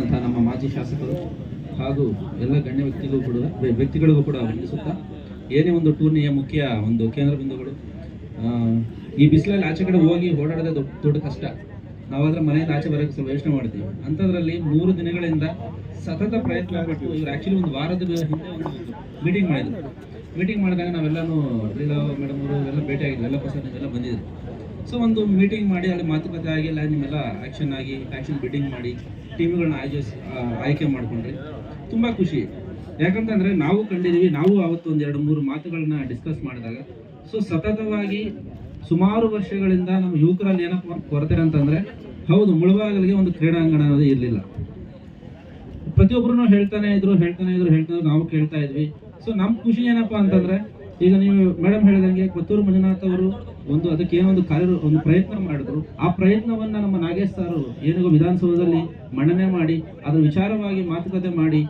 ಅಂತ ನಮ್ಮ ಮಾಜಿ ಶಾಸಕರು ಹಾಗೂ ಎಲ್ಲ ಗಣ್ಯ ವ್ಯಕ್ತಿಗೂ ಕೂಡ, ವ್ಯ- ವ್ಯಕ್ತಿಗಳಿಗೂ ಕೂಡ ವಂದಿಸುತ್ತಾ, ಏನೇ ಒಂದು ಟೂರ್ನಿಯ ಮುಖ್ಯ ಒಂದು ಕೇಂದ್ರ ಬಿಂದುಗಳು ಈ ಬಿಸಿಲಲ್ಲಿ ಆಚೆ ಕಡೆ ಹೋಗಿ ಓಡಾಡೋದೇ ದೊಡ್ಡ ದೊಡ್ಡ ಕಷ್ಟ. ನಾವಾದ್ರೆ ಮನೆಯಿಂದ ಆಚೆ ಬರೋಕೆ ಸ್ವಲ್ಪ ಯೋಚನೆ ಮಾಡ್ತೀವಿ. ಅಂಥದ್ರಲ್ಲಿ ಮೂರು ದಿನಗಳಿಂದ ಸತತ ಪ್ರಯತ್ನ ಪಟ್ಟು ಇವರು ಆ್ಯಕ್ಚುಲಿ ಒಂದು ವಾರದ ಹಿಂದೆ ಒಂದು ಮೀಟಿಂಗ್ ಮಾಡಿದ್ರು. ಮೀಟಿಂಗ್ ಮಾಡಿದಾಗ ನಾವೆಲ್ಲನೂ ಲೀಲಾ ಮೇಡಮ್ ಅವರು ಎಲ್ಲ ಭೇಟಿ ಆಗಿದ್ವಿ ಎಲ್ಲ ಪರ್ಸನ್ ಎಲ್ಲ ಬಂದಿದ್ರು ಸೊ ಒಂದು ಮೀಟಿಂಗ್ ಮಾಡಿ, ಅಲ್ಲಿ ಮಾತುಕತೆ ಆಗಿ ಎಲ್ಲ ನಿಮ್ಮೆಲ್ಲ ಆ್ಯಕ್ಷನ್ ಆಗಿ ಆ್ಯಕ್ಷನ್ ಬಿಡ್ಡಿಂಗ್ ಮಾಡಿ ಟೀಮ್ಗಳನ್ನ ಆಯೋಜಿಸಿ ಆಯ್ಕೆ ಮಾಡಿಕೊಂಡ್ರಿ. ತುಂಬ ಖುಷಿ. ಯಾಕಂತಂದರೆ ನಾವು ಕಂಡಿದ್ದೀವಿ ನಾವು ಆವತ್ತು ಒಂದು ಎರಡು ಮೂರು ಮಾತುಗಳನ್ನ ಡಿಸ್ಕಸ್ ಮಾಡಿದಾಗ. ಸೊ ಸತತವಾಗಿ ಸುಮಾರು ವರ್ಷಗಳಿಂದ ನಮ್ಮ ಯುವಕರಲ್ಲಿ ಏನಪ್ಪ ಕೊರತೆ ಅಂತಂದರೆ, ಹೌದು, ಮುಳುಬಾಗಲಿಗೆ ಒಂದು ಕ್ರೀಡಾಂಗಣ ಅನ್ನೋದು ಇರಲಿಲ್ಲ. ಪ್ರತಿಯೊಬ್ಬರು ಹೇಳ್ತಾನೆ ಇದ್ರು ಹೇಳ್ತಾನೆ ಇದ್ರು, ಹೇಳ್ತಾನೆ ನಾವು ಕೇಳ್ತಾ ಇದ್ವಿ. ಸೊ ನಮ್ಮ ಖುಷಿ ಏನಪ್ಪಾ ಅಂತಂದರೆ, ಈಗ ನೀವು ಮೇಡಮ್ ಹೇಳಿದಂಗೆ, ಕೊತ್ತೂರು ಮಂಜುನಾಥ್ ಅವರು ಒಂದು ಅದಕ್ಕೆ ಏನೋ ಒಂದು ಕಾರ್ಯ ಒಂದು ಪ್ರಯತ್ನ ಮಾಡಿದ್ರು. ಆ ಪ್ರಯತ್ನವನ್ನ ನಮ್ಮ ನಾಗೇಶ್ ಸರ್ ಏನೋ ವಿಧಾನಸೌಧದಲ್ಲಿ ಮಂಡನೆ ಮಾಡಿ, ಅದ್ರ ವಿಚಾರವಾಗಿ ಮಾತುಕತೆ ಮಾಡಿ,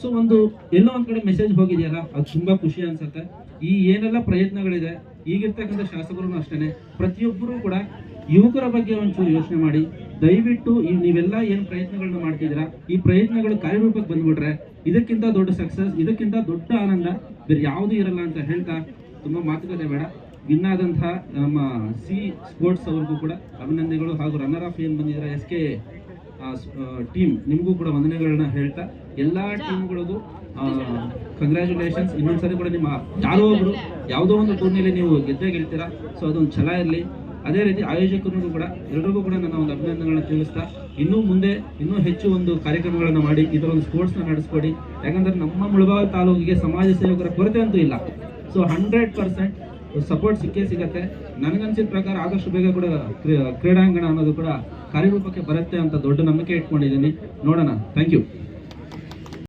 ಸೊ ಒಂದು ಎಲ್ಲೋ ಒಂದ್ ಕಡೆ ಮೆಸೇಜ್ ಹೋಗಿದೆಯಲ್ಲ, ಅದು ತುಂಬಾ ಖುಷಿ ಅನ್ಸುತ್ತೆ. ಈ ಏನೆಲ್ಲ ಪ್ರಯತ್ನಗಳಿದೆ, ಈಗಿರ್ತಕ್ಕಂಥ ಶಾಸಕರು ಅಷ್ಟೇನೆ. ಪ್ರತಿಯೊಬ್ಬರು ಕೂಡ ಯುವಕರ ಬಗ್ಗೆ ಒಂಚೂರು ಯೋಚನೆ ಮಾಡಿ. ದಯವಿಟ್ಟು ಈ ನೀವೆಲ್ಲ ಏನು ಪ್ರಯತ್ನಗಳನ್ನ ಮಾಡ್ತಿದ್ದೀರಾ, ಈ ಪ್ರಯತ್ನಗಳು ಕಾರ್ಯರೂಪಕ್ಕೆ ಬಂದ್ಬಿಟ್ರೆ ಇದಕ್ಕಿಂತ ದೊಡ್ಡ ಸಕ್ಸಸ್ ಇದಕ್ಕಿಂತ ದೊಡ್ಡ ಆನಂದ, ಬೇರೆ ಯಾವುದೂ ಇರಲ್ಲ ಅಂತ ಹೇಳ್ತಾ, ತುಂಬಾ ಮಾತುಕತೆ ಬೇಡ. ವಿನ್ ಆದಂತಹ ನಮ್ಮ ಸಿ ಸ್ಪೋರ್ಟ್ಸ್ ಅವ್ರಿಗೂ ಕೂಡ ಅಭಿನಂದನೆಗಳು ಹಾಗೂ ರನ್ನರ್ ಆಫ್ ಏನು ಬಂದಿದ್ದಾರೆ ಎಸ್ ಕೆ ಟೀಮ್ ನಿಮಗೂ ಕೂಡ ವಂದನೆಗಳನ್ನ ಹೇಳ್ತಾ, ಎಲ್ಲಾ ಟೀಮ್ಗಳಿಗೂ ಕಂಗ್ರ್ಯಾಚುಲೇಷನ್ಸ್ ಇನ್ನೊಂದ್ಸರಿ ಕೂಡ ನಿಮ್ಮ ಯಾರೋ ಒಬ್ರು ಯಾವುದೋ ಒಂದು ಟೂರ್ನಿಯಲ್ಲಿ ನೀವು ಗೆದ್ದೇ ಗೆಲ್ತೀರಾ? ಸೊ ಅದೊಂದು ಛಲ ಇರಲಿ. ಅದೇ ರೀತಿ ಆಯೋಜಕರಿಗೂ ಕೂಡ ಎಲ್ರಿಗೂ ಕೂಡ ನನ್ನ ಒಂದು ಅಭಿನಂದನೆಗಳನ್ನ ತಿಳಿಸ್ತಾ, ಇನ್ನೂ ಮುಂದೆ ಇನ್ನೂ ಹೆಚ್ಚು ಒಂದು ಕಾರ್ಯಕ್ರಮಗಳನ್ನು ಮಾಡಿ ಇದರ ಒಂದು ಸ್ಪೋರ್ಟ್ಸ್ನ ನಡೆಸ್ಕೊಡಿ. ಯಾಕಂದರೆ ನಮ್ಮ ಮುಳಬಾಗ ತಾಲೂಕಿಗೆ ಸಮಾಜ ಸೇವಕರ ಕೊರತೆ ಅಂತೂ ಇಲ್ಲ. ಸೊ ಹಂಡ್ರೆಡ್ ಪರ್ಸೆಂಟ್ ಸಪೋರ್ಟ್ ಸಿಕ್ಕೇ ಸಿಗತ್ತೆ. ನನಗನ್ಸಿದ ಪ್ರಕಾರ ಆದಷ್ಟು ಬೇಗ ಕೂಡ ಕ್ರೀ- ಕ್ರೀಡಾಂಗಣ ಅನ್ನೋದು ಕೂಡ ಕಾರ್ಯರೂಪಕ್ಕೆ ಬರುತ್ತೆ ಅಂತ ದೊಡ್ಡ ನಂಬಿಕೆ ಇಟ್ಕೊಂಡಿದ್ದೀನಿ. ನೋಡೋಣ. Thank you